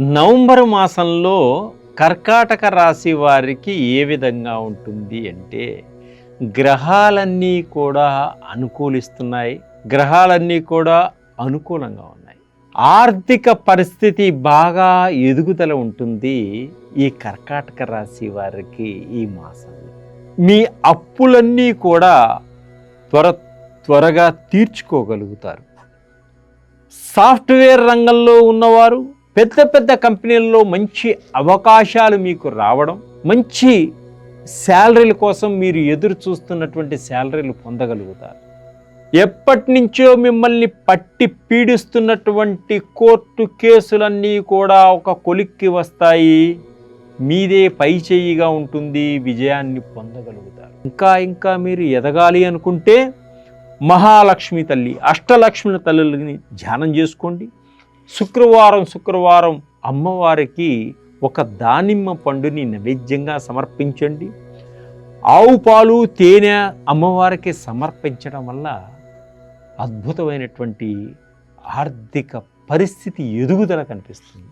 November మాసంలో కర్కాటక రాశి వారికి ఏ విధంగా ఉంటుంది అంటే గ్రహాలన్నీ కూడా అనుకూలిస్తున్నాయి. గ్రహాలన్నీ కూడా అనుకూలంగా ఉన్నాయి. ఆర్థిక పరిస్థితి బాగా ఎదుగుదల ఉంటుంది ఈ కర్కాటక రాశి వారికి ఈ మాసంలో. మీ అప్పులన్నీ కూడా త్వర త్వరగా తీర్చుకోగలుగుతారు. సాఫ్ట్వేర్ రంగంలో ఉన్నవారు పెద్ద పెద్ద కంపెనీల్లో మంచి అవకాశాలు మీకు రావడం మంచి శాలరీల కోసం మీరు ఎదురు చూస్తున్నటువంటి శాలరీలు పొందగలుగుతారు. ఎప్పటి నుంచో మిమ్మల్ని పట్టి పీడిస్తున్నటువంటి కోర్టు కేసులన్నీ కూడా ఒక కొలిక్కి వస్తాయి. మీదే పై చేయిగా ఉంటుంది విజయాన్ని పొందగలుగుతారు. ఇంకా ఇంకా మీరు ఎదగాలి అనుకుంటే మహాలక్ష్మి తల్లి అష్టలక్ష్మి తల్లులని ధ్యానం చేసుకోండి. శుక్రవారం శుక్రవారం అమ్మవారికి ఒక దానిమ్మ పండుని నైవేద్యంగా సమర్పించండి. ఆవు పాలు తేనె అమ్మవారికి సమర్పించడం వల్ల అద్భుతమైనటువంటి ఆర్థిక పరిస్థితి ఎదుగుదల కనిపిస్తుంది.